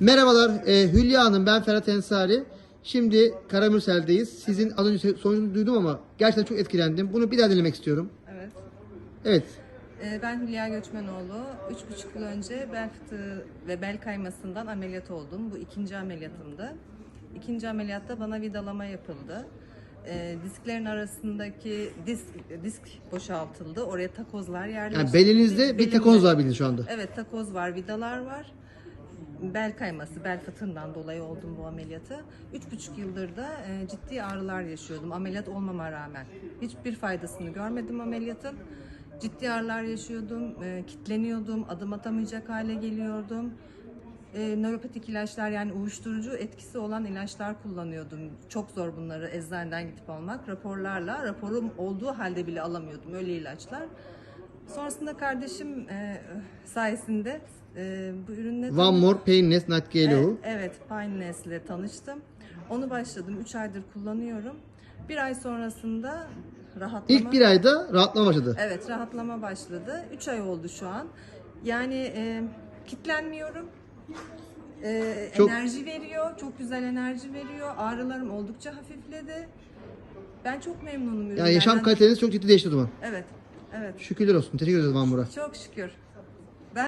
Merhabalar e, Hülya Hanım ben Ferhat Ensari. Şimdi Karamürsel'deyiz. Sizin az önce sonucunu duydum ama gerçekten çok etkilendim. Bunu bir daha dinlemek istiyorum. Evet. Evet. Ee, Ben Hülya Göçmenoğlu. Üç buçuk yıl önce bel fıtığı ve bel kaymasından ameliyat oldum. Bu ikinci ameliyatımdı. İkinci ameliyatta bana vidalama yapıldı. Ee, disklerin arasındaki disk, disk boşaltıldı. Oraya takozlar yerleştirildi. Yani belinizde bir Belimde- takoz var bildiğiniz şu anda. Evet takoz var, vidalar var. Bel kayması, bel fıtığından dolayı oldum bu ameliyatı. Üç buçuk yıldır da e, ciddi ağrılar yaşıyordum ameliyat olmama rağmen. Hiçbir faydasını görmedim ameliyatın. Ciddi ağrılar yaşıyordum, e, kitleniyordum, adım atamayacak hale geliyordum. E, nöropatik ilaçlar yani uyuşturucu etkisi olan ilaçlar kullanıyordum. Çok zor bunları eczaneden gidip almak. Raporlarla, raporum olduğu halde bile alamıyordum öyle ilaçlar. Sonrasında kardeşim e, sayesinde e, bu ürünle One More Painless Not Evet, Gelo. evet Pineless ile tanıştım. Onu başladım. 3 aydır kullanıyorum. Bir ay sonrasında rahatlama... İlk bir ayda rahatlama başladı. Evet rahatlama başladı. 3 ay oldu şu an. Yani e, kitlenmiyorum. E, Çok- Enerji veriyor. Çok güzel enerji veriyor. Ağrılarım oldukça hafifledi. Ben çok memnunum Yani yaşam kaliteniz çok ciddi değişti o zaman. Evet. Evet. Şükürler olsun. Teşekkür ederiz One More'a. Çok şükür.